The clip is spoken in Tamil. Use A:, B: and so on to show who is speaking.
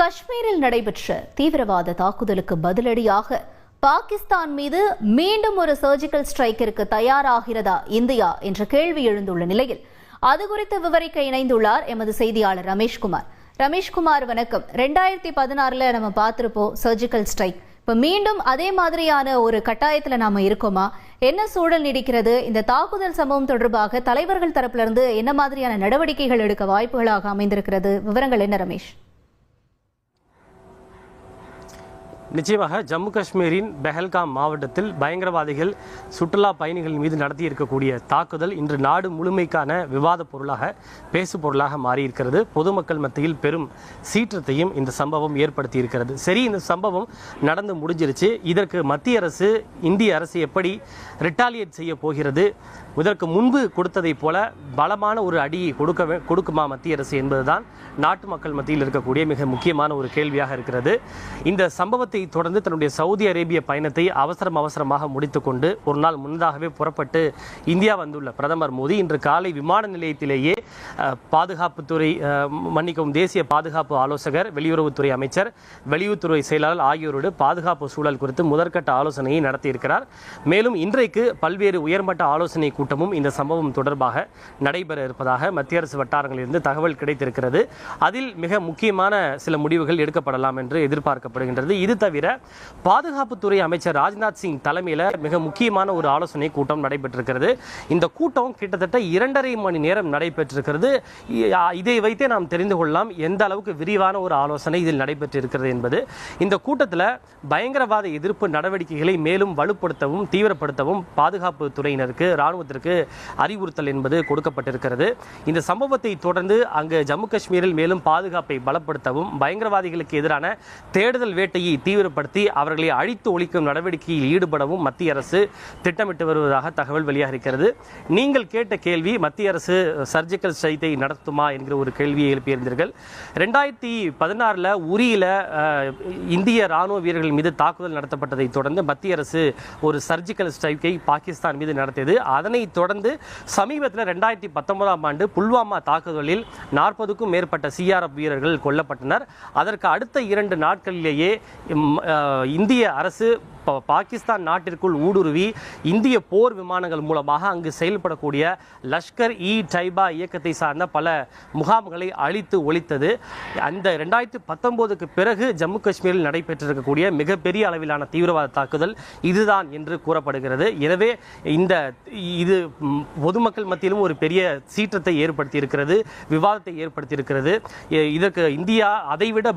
A: காஷ்மீரில் நடைபெற்ற தீவிரவாத தாக்குதலுக்கு பதிலடியாக பாகிஸ்தான் மீது மீண்டும் ஒரு சர்ஜிக்கல் ஸ்ட்ரைக்கிற்கு தயாராகிறதா இந்தியா என்ற கேள்வி எழுந்துள்ள நிலையில் அது குறித்து விவரிக்க இணைந்துள்ளார் எமது செய்தியாளர் ரமேஷ்குமார். ரமேஷ்குமார் வணக்கம். ரெண்டாயிரத்தி பதினாறுல நம்ம பார்த்துருப்போம் சர்ஜிக்கல் ஸ்ட்ரைக் இப்ப மீண்டும் அதே மாதிரியான ஒரு கட்டாயத்துல நாம இருக்கோமா? என்ன சூழல் நீடிக்கிறது? இந்த தாக்குதல் சம்பவம் தொடர்பாக தலைவர்கள் தரப்புல இருந்து என்ன மாதிரியான நடவடிக்கைகள் எடுக்க வாய்ப்புகளாக அமைந்திருக்கிறது? விவரங்கள் என்ன ரமேஷ்?
B: நிச்சயமாக ஜம்மு காஷ்மீரின் பெஹல்காம் மாவட்டத்தில் பயங்கரவாதிகள் சுற்றுலா பயணிகள் மீது நடத்தி இருக்கக்கூடிய தாக்குதல் இன்று நாடு முழுமைக்கான விவாத பொருளாக பேசு பொருளாக மாறியிருக்கிறது. பொதுமக்கள் மத்தியில் பெரும் சீற்றத்தையும் இந்த சம்பவம் ஏற்படுத்தி இருக்கிறது சரி இந்த சம்பவம் நடந்து முடிஞ்சிருச்சு. இதற்கு மத்திய அரசு இந்திய அரசு எப்படி ரிட்டாலியேட் செய்ய போகிறது? இதற்கு முன்பு கொடுத்ததைப் போல பலமான ஒரு அடியை கொடுக்க கொடுக்குமா மத்திய அரசு என்பதுதான் நாட்டு மக்கள் மத்தியில் இருக்கக்கூடிய மிக முக்கியமான ஒரு கேள்வியாக இருக்கிறது. இந்த சம்பவத்தை தொடர்ந்து தன்னுடைய சவுதி அரேபிய பயணத்தை அவசரம் அவசரமாக முடித்துக்கொண்டு ஒரு நாள் முன்னதாகவே புறப்பட்டு இந்தியா வந்துள்ள பிரதமர் மோடி இன்று காலை விமான நிலையத்திலேயே பாதுகாப்புத்துறை மன்னிக்கவும் தேசிய பாதுகாப்பு ஆலோசகர் வெளியுறவுத்துறை அமைச்சர் வெளியுறவுத்துறை செயலாளர் ஆகியோரோடு பாதுகாப்பு சூழல் குறித்து முதற்கட்ட ஆலோசனையை நடத்தியிருக்கிறார். மேலும் இன்றைக்கு பல்வேறு உயர்மட்ட ஆலோசனை கூட்டமும் இந்த சம்பவம் தொடர்பாக நடைபெற இருப்பதாக மத்திய அரசு வட்டாரங்களிலிருந்து தகவல் கிடைத்திருக்கிறது. அதில் மிக முக்கியமான சில முடிவுகள் எடுக்கப்படலாம் என்று எதிர்பார்க்கப்படுகின்றது. இது தவிர பாதுகாப்புத்துறை அமைச்சர் ராஜ்நாத் சிங் தலைமையில் மிக முக்கியமான ஒரு ஆலோசனை கூட்டம் நடைபெற்றிருக்கிறது. இந்த கூட்டம் கிட்டத்தட்ட இரண்டரை மணி நேரம் நடைபெற்றிருக்கிறது. இதை வைத்தே நாம் தெரிந்து கொள்ளலாம் எந்த அளவுக்கு விரிவான ஒரு ஆலோசனை இதில் நடைபெற்றிருக்கிறது என்பது. இந்த கூட்டத்தில் பயங்கரவாத எதிர்ப்பு நடவடிக்கைகளை மேலும் வலுப்படுத்தவும் தீவிரப்படுத்தவும் பாதுகாப்பு துறையினருக்கு ராணுவத்திற்கு அறிவுறுத்தல் என்பது கொடுக்கப்பட்டிருக்கிறது. இந்த சம்பவத்தை தொடர்ந்து அங்கு ஜம்மு காஷ்மீரில் மேலும் பாதுகாப்பை பலப்படுத்தவும் பயங்கரவாதிகளுக்கு எதிரான தேடுதல் வேட்டையை தீவிர தீவிரப்படுத்தி அவர்களை அழித்து ஒழிக்கும் நடவடிக்கையில் ஈடுபடவும் மத்திய அரசு திட்டமிட்டு வருவதாக தகவல் வெளியாக இருக்கிறது நீங்கள் கேட்ட கேள்வி மத்திய அரசு சர்ஜிக்கல் ஸ்ட்ரைக்கை நடத்துமா என்கிற ஒரு கேள்வியை எழுப்பியிருந்தீர்கள் ரெண்டாயிரத்தி பதினாறில் உரியில் இந்திய ராணுவ வீரர்கள் மீது தாக்குதல் நடத்தப்பட்டதை தொடர்ந்து மத்திய அரசு ஒரு சர்ஜிக்கல் ஸ்ட்ரைக்கை பாகிஸ்தான் மீது நடத்தியது. அதனை தொடர்ந்து சமீபத்தில் ரெண்டாயிரத்தி பத்தொன்பதாம் ஆண்டு புல்வாமா தாக்குதலில் நாற்பதுக்கும் மேற்பட்ட சிஆர்எஃப் வீரர்கள் கொல்லப்பட்டனர். அதற்கு அடுத்த இரண்டு நாட்களிலேயே இந்திய அரசு பாகிஸ்தான் நாட்டிற்குள் ஊடுருவி இந்திய போர் விமானங்கள் மூலமாக அங்கு செயல்படக்கூடிய லஷ்கர் இ டைபா இயக்கத்தை சார்ந்த பல முகாம்களை அழித்து ஒழித்தது. அந்த ரெண்டாயிரத்தி பத்தொன்பதுக்கு பிறகு ஜம்மு காஷ்மீரில் நடைபெற்றிருக்கக்கூடிய மிகப்பெரிய அளவிலான தீவிரவாத தாக்குதல் இதுதான் என்று கூறப்படுகிறது. எனவே இந்த இது பொதுமக்கள் மத்தியிலும் ஒரு பெரிய சீற்றத்தை ஏற்படுத்தியிருக்கிறது விவாதத்தை ஏற்படுத்தியிருக்கிறது. இதற்கு இந்தியா அதைவிட